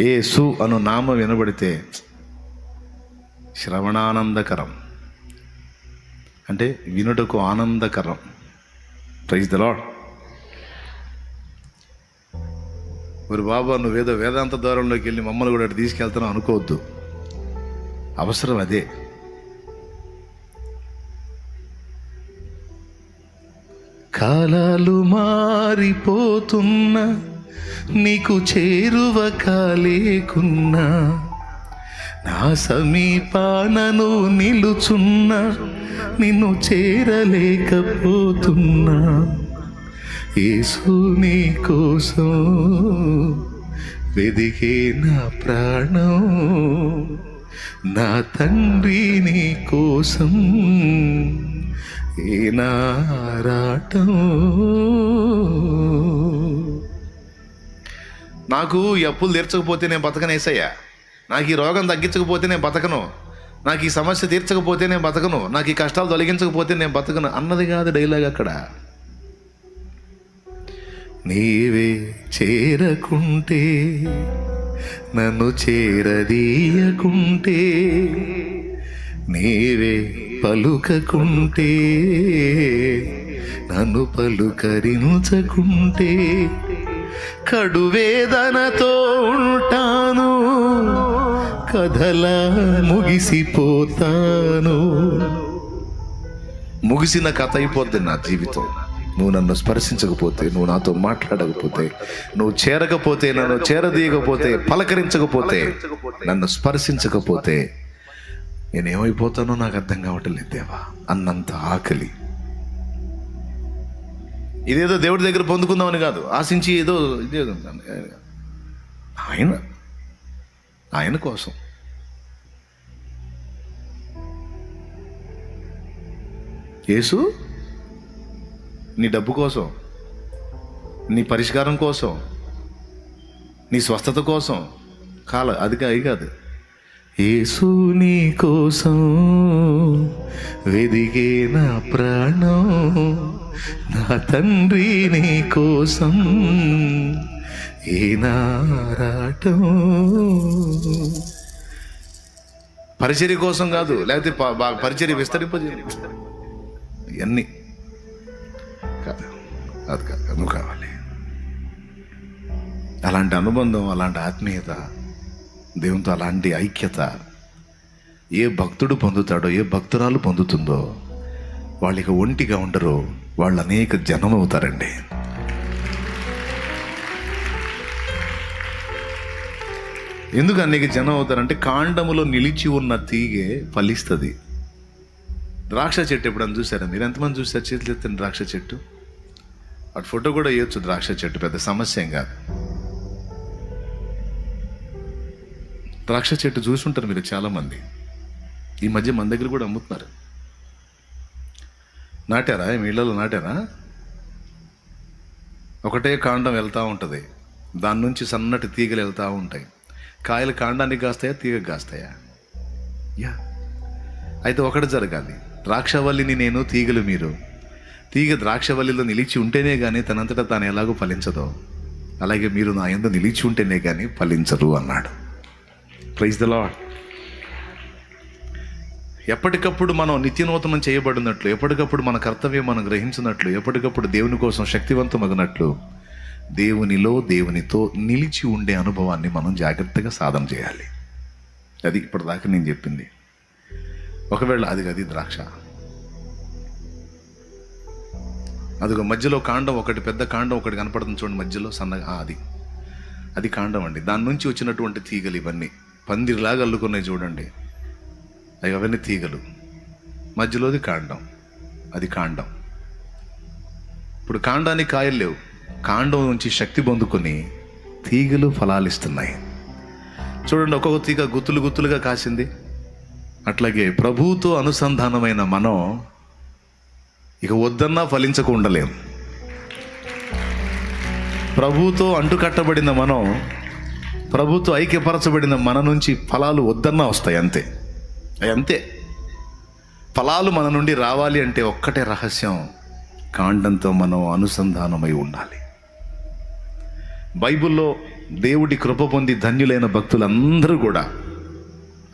ఏసు అను నామం వినబడితే శ్రవణానందకరం. అంటే వినుటకు ఆనందకరం. ప్రైజ్ ద లాడ్ మరి బాబా నువ్వేదో వేదాంత ద్వారంలోకి వెళ్ళి మమ్మల్ని కూడా అటు తీసుకెళ్తాను అనుకోవద్దు. అవసరం అదే. కాలాలు మారిపోతున్నా నీకు చేరువ కాలేకున్నా నా సమీపానను నిలుచున్నా నిన్ను చేరలేకపోతున్నా. యేసు నీ కోసం వెదిగే నా ప్రాణం నా తండ్రి నీ కోసం ఏనారాటం. నాకు ఈ అప్పులు తీర్చకపోతే నేను బతకనేసయ్యా నాకు ఈ రోగం తగ్గించకపోతే నేను బతకను. నాకు ఈ సమస్య తీర్చకపోతే నేను బతకను. నాకు ఈ కష్టాలు తొలగించకపోతే నేను బతకను అన్నది కాదు డైలాగ్ అక్కడ. నీవే చేరకుంటే నన్ను చేరదీయకుంటే నీవే పలుకకుంటే నన్ను పలుకరించకుంటే కడువేదనతో ఉంటాను. కథల ముగిసిపోతాను. ముగిసిన కథ అయిపోద్ది నా జీవితం. నువ్వు నన్ను స్పర్శించకపోతే నువ్వు నాతో మాట్లాడకపోతే నువ్వు చేరకపోతే నన్ను చేరదీయకపోతే పలకరించకపోతే నన్ను స్పర్శించకపోతే నేనేమైపోతానో నాకు అర్థం కావటం లేదు దేవా. అన్నంత ఆకలి. ఇదేదో దేవుడి దగ్గర పొందుకుందామని కాదు. ఆశించి ఏదో ఇదే ఆయన ఆయన కోసం. యేసు నీ డబ్బు కోసం నీ పరిష్కారం కోసం నీ స్వస్థత కోసం కాల అది అయి అది కాదు. యేసు నీ కోసం వెదిగే నా ప్రాణం నా తండ్రి నీ కోసం ఏనారాటం. పరిచర్య కోసం కాదు లేకపోతే పరిచర్య విస్తరింపజేయాలి ఇవన్నీ కాదు అది కాదు నువ్వు కావాలి. అలాంటి అనుబంధం అలాంటి ఆత్మీయత దేవునితో అలాంటి ఐక్యత ఏ భక్తుడు పొందుతాడో ఏ భక్తురాలు పొందుతుందో వాళ్ళకి ఒంటిగా ఉండరు వాళ్ళు అనేక జనం అవుతారండి ఎందుకు అనేక జనం అవుతారంటే కాండములో నిలిచి ఉన్న తీగే ఫలిస్తుంది. ద్రాక్ష చెట్టు ఎప్పుడన్నా చూసారా? మీరు ఎంతమంది చూసారు? చేతులు ఎత్తండి ద్రాక్ష చెట్టు? అటు ఫోటో కూడా వేయచ్చు ద్రాక్ష చెట్టు. పెద్ద సమస్య ఏం కాదు. ద్రాక్ష చెట్టు చూసి ఉంటారు మీరు చాలామంది. ఈ మధ్య మన దగ్గర కూడా అమ్ముతున్నారు. నాటారా? మీ ఇళ్ళలో నాటారా? ఒకటే కాండం వెళ్తూ ఉంటుంది. దాని నుంచి సన్నటి తీగలు వెళ్తూ ఉంటాయి. కాయలు కాండానికి కాస్తాయా? తీగ కాస్తాయా? యా. అయితే ఒకటి జరగాలి. ద్రాక్షవల్లిని నేను తీగలు మీరు. తీగ ద్రాక్షవల్లిలో నిలిచి ఉంటేనే కానీ తనంతటా తాను ఎలాగో ఫలించదో. అలాగే మీరు నా ఎందు నిలిచి ఉంటేనే కానీ ఫలించరు అన్నాడు. ప్రైజ్ ద లాడ్ ఎప్పటికప్పుడు మనం నిత్యనూతనం చేయబడినట్లు ఎప్పటికప్పుడు మన కర్తవ్యం మనం గ్రహించినట్లు ఎప్పటికప్పుడు దేవుని కోసం శక్తివంతమగినట్లు దేవునిలో దేవునితో నిలిచి ఉండే అనుభవాన్ని మనం జాగ్రత్తగా సాధన చేయాలి. అది ఇప్పటిదాకా నేను చెప్పింది. ఒకవేళ అది అది ద్రాక్ష. అదిగో మధ్యలో కాండం ఒకటి పెద్ద కాండం ఒకటి కనపడుతుంది చూడండి మధ్యలో సన్నగా అది. అది కాండం అండి. దాని నుంచి వచ్చినటువంటి తీగలు ఇవన్నీ. పందిరిలాగా అల్లుకున్నాయి చూడండి. అవి అవన్నీ తీగలు. మధ్యలోది కాండం. అది కాండం. ఇప్పుడు కాండానికి కాయలు లేవు. కాండం నుంచి శక్తి పొందుకొని తీగలు ఫలాలిస్తున్నాయి. చూడండి ఒక్కొక్క తీగ గుత్తులు గుత్తులుగా కాసింది. అట్లాగే ప్రభువుతో అనుసంధానమైన మనం ఇక వద్దన్నా ఫలించక ఉండలేం. ప్రభువుతో అంటుకట్టబడిన మనం ప్రభుత్వ ఐక్యపరచబడిన మన నుంచి ఫలాలు వద్దన్నా వస్తాయి అంతే. అంతే. ఫలాలు మన నుండి రావాలి అంటే ఒక్కటే రహస్యం కాండంతో మనం అనుసంధానమై ఉండాలి. బైబిల్లో దేవుడి కృప పొంది ధన్యులైన భక్తులందరూ కూడా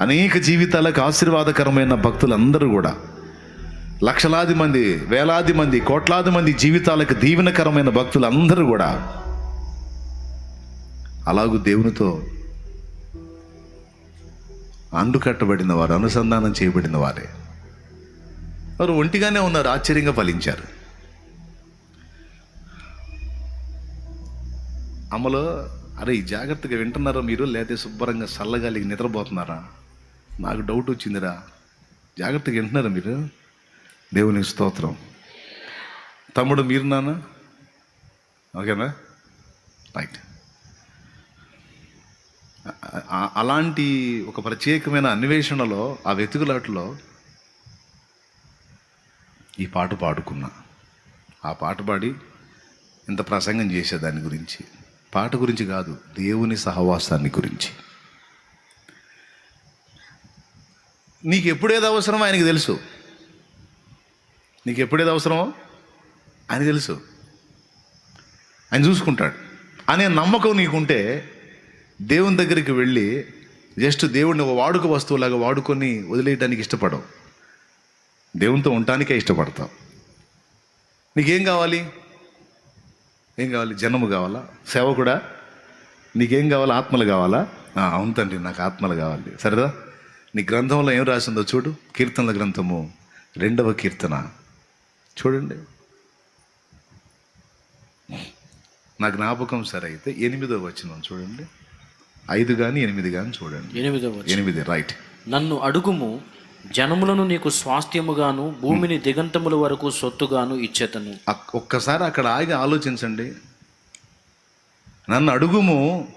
అనేక జీవితాలకు ఆశీర్వాదకరమైన భక్తులందరూ కూడా లక్షలాది మంది వేలాది మంది కోట్లాది మంది జీవితాలకు దీవెనకరమైన భక్తులందరూ కూడా అలాగూ దేవునితో అండుకట్టబడిన వారు అనుసంధానం చేయబడిన వారే. వారు ఒంటిగానే ఉన్నారు ఆశ్చర్యంగా ఫలించారు. అమలో అరే జాగ్రత్తగా వింటున్నారా మీరు? లేకపోతే శుభ్రంగా చల్లగాలికి నిద్రపోతున్నారా? నాకు డౌట్ వచ్చిందిరా. జాగ్రత్తగా వింటున్నారా మీరు? దేవుని స్తోత్రం. తమ్ముడు మీరు నాన్న? ఓకేనా? రైట్. అలాంటి ఒక ప్రత్యేకమైన అన్వేషణలో ఆ వెతుకులాటలో ఈ పాట పాడుకున్నా. ఆ పాట పాడి ఇంత ప్రసంగం చేసే దాని గురించి. పాట గురించి కాదు దేవుని సహవాసాన్ని గురించి. నీకు ఎప్పుడేది అవసరమో ఆయనకి తెలుసు. నీకు ఎప్పుడేది అవసరమో ఆయన తెలుసు. ఆయన చూసుకుంటాడు. అనే నమ్మకం నీకుంటే దేవుని దగ్గరికి వెళ్ళి జస్ట్ దేవుడిని ఒక వాడుక వస్తువులాగా వాడుకొని వదిలేయడానికి ఇష్టపడవు. దేవునితో ఉండటానికే ఇష్టపడతావు. నీకేం కావాలి? ఏం కావాలి? జనము కావాలా? సేవ కూడా నీకేం కావాలి? ఆత్మలు కావాలా? అవును తండ్రి నాకు ఆత్మలు కావాలి. సరేదా? నీ గ్రంథంలో ఏం రాసిందో చూడు. కీర్తనల గ్రంథము రెండవ కీర్తన. చూడండి. నా జ్ఞాపకం సరే అయితే ఎనిమిదో వచ్చిన చూడండి. ఐదు కానీ ఎనిమిది కానీ చూడండి. ఎనిమిదవ వచనం. ఎనిమిది రైట్ నన్ను అడుగుము జనములను నీకు స్వాస్థ్యముగాను భూమిని దిగంతముల వరకు సొత్తుగాను ఇచ్చేతను. ఒక్కసారి అక్కడ ఆగి ఆలోచించండి. నన్ను అడుగుము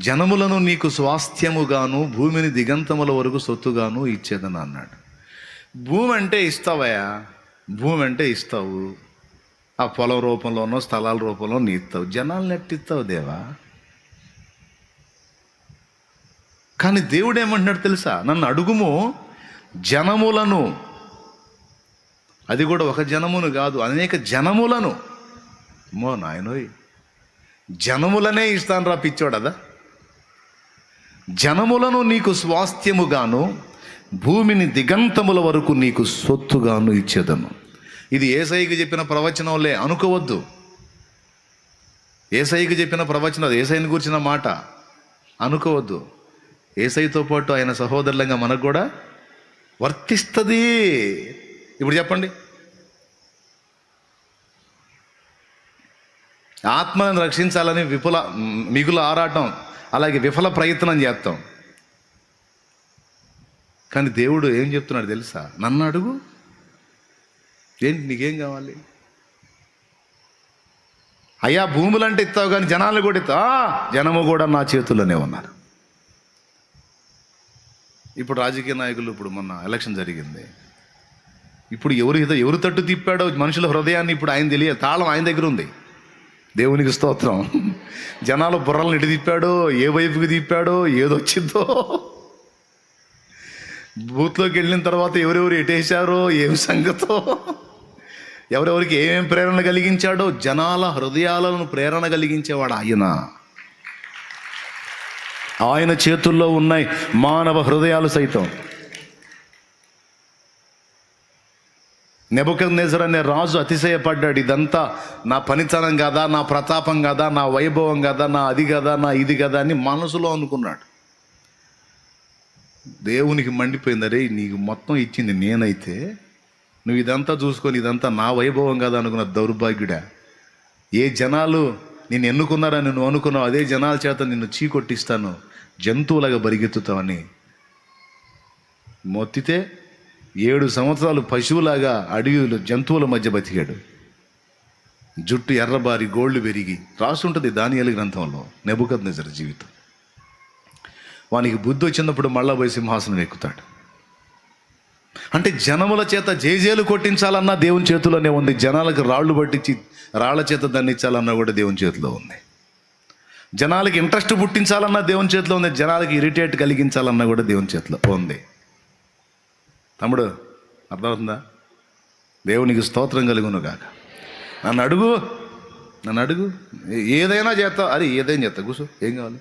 జనములను నీకు స్వాస్థ్యముగాను భూమిని దిగంతముల వరకు సొత్తుగాను ఇచ్చేదని అన్నాడు. భూమి అంటే ఇస్తావయ్యా భూమి అంటే ఇస్తావు. ఆ పొలం రూపంలోనో స్థలాల రూపంలో నీ ఇస్తావు. జనాలు నెట్టిస్తావు దేవా. కానీ దేవుడు ఏమంటున్నాడు తెలుసా? నన్ను అడుగుము జనములను. అది కూడా ఒక జనమును కాదు అనేక జనములను. మో నాయనోయ్. జనములనే ఇస్తాను రా పిచ్చోడదా? జనములను నీకు స్వాస్థ్యముగాను భూమిని దిగంతముల వరకు నీకు సొత్తుగాను ఇచ్చేదను. ఇది ఏసైకి చెప్పిన ప్రవచనంలే అనుకోవద్దు. ఏసైకి చెప్పిన ప్రవచనం అది ఏసైని గురించిన మాట అనుకోవద్దు. ఏసైతో పాటు ఆయన సహోదరులంగా మనకు కూడా వర్తిస్తుంది. ఇప్పుడు చెప్పండి. ఆత్మను రక్షించాలని విపుల మిగుల ఆరాటం అలాగే విఫల ప్రయత్నం చేస్తాం. కానీ దేవుడు ఏం చెప్తున్నాడు తెలుసా? నన్ను అడుగు. ఏంటి నీకేం కావాలి? అయ్యా భూములంటే ఇస్తావు కానీ జనాలు కూడా ఇస్తావు. జనము కూడా నా చేతుల్లోనే ఉన్నారు. ఇప్పుడు రాజకీయ నాయకులు ఇప్పుడు మొన్న ఎలక్షన్ జరిగింది. ఇప్పుడు ఎవరు ఏదో ఎవరు తట్టు తిప్పాడో మనుషుల హృదయాన్ని ఇప్పుడు ఆయన తెలియదు తాళం ఆయన దగ్గర ఉంది. దేవునికి స్తోత్రం. జనాలు బుర్రలను ఇటు తిప్పాడో ఏ వైపుకి తిప్పాడో ఏదొచ్చిందో. బూత్లోకి వెళ్ళిన తర్వాత ఎవరెవరు ఎటేశారో ఏం సంగతో. ఎవరెవరికి ఏమేం ప్రేరణ కలిగించాడో జనాల హృదయాలను ప్రేరణ కలిగించేవాడు ఆయన. ఆయన చేతుల్లో ఉన్నాయి మానవ హృదయాలు సైతం. నెబుకద్నెజర్ అనే రాజు అతిశయపడ్డాడు. ఇదంతా నా పనితనం కదా నా ప్రతాపం కదా నా వైభవం కదా నా అది కదా నా ఇది కదా అని మనసులో అనుకున్నాడు. దేవునికి మండిపోయింది అరే నీకు మొత్తం ఇచ్చింది నేనైతే నువ్వు ఇదంతా చూసుకొని ఇదంతా నా వైభవం కదా అనుకున్న దౌర్భాగ్యుడా. ఏ జనాలు నిన్ను ఎన్నుకున్నారని నువ్వు అనుకున్నావు అదే జనాల చేత నిన్ను చీకొట్టిస్తాను. జంతువులాగా బరిగెత్తుతామని. మొత్తితే ఏడు సంవత్సరాలు పశువులాగా అడవిలో జంతువుల మధ్య బతికాడు. జుట్టు ఎర్రబారి గోళ్ళు పెరిగి రాసుంటుంది దానియాల గ్రంథంలో నెబుకద్ నిజర జీవితం. వానికి బుద్ధి వచ్చినప్పుడు మళ్ళా పోయి సింహాసనం ఎక్కుతాడు. అంటే జనముల చేత జేజేలు కొట్టించాలన్నా దేవుని చేతిలోనే ఉంది. జనాలకు రాళ్ళు పట్టించి రాళ్ళ చేత దండించాలన్నా కూడా దేవుని చేతిలో ఉంది. జనాలకి ఇంట్రెస్ట్ పుట్టించాలన్నా దేవుని చేతిలో ఉంది జనాలకి ఇరిటేట్ కలిగించాలన్నా కూడా దేవుని చేతిలో ఉంది. తమ్ముడు అర్థమవుతుందా? దేవునికి స్తోత్రం కలుగును కాక నన్ను అడుగు నన్ను అడుగు ఏదైనా చేస్తావు అరే ఏదైనా చేస్తావు కూర్చో ఏం కావాలి?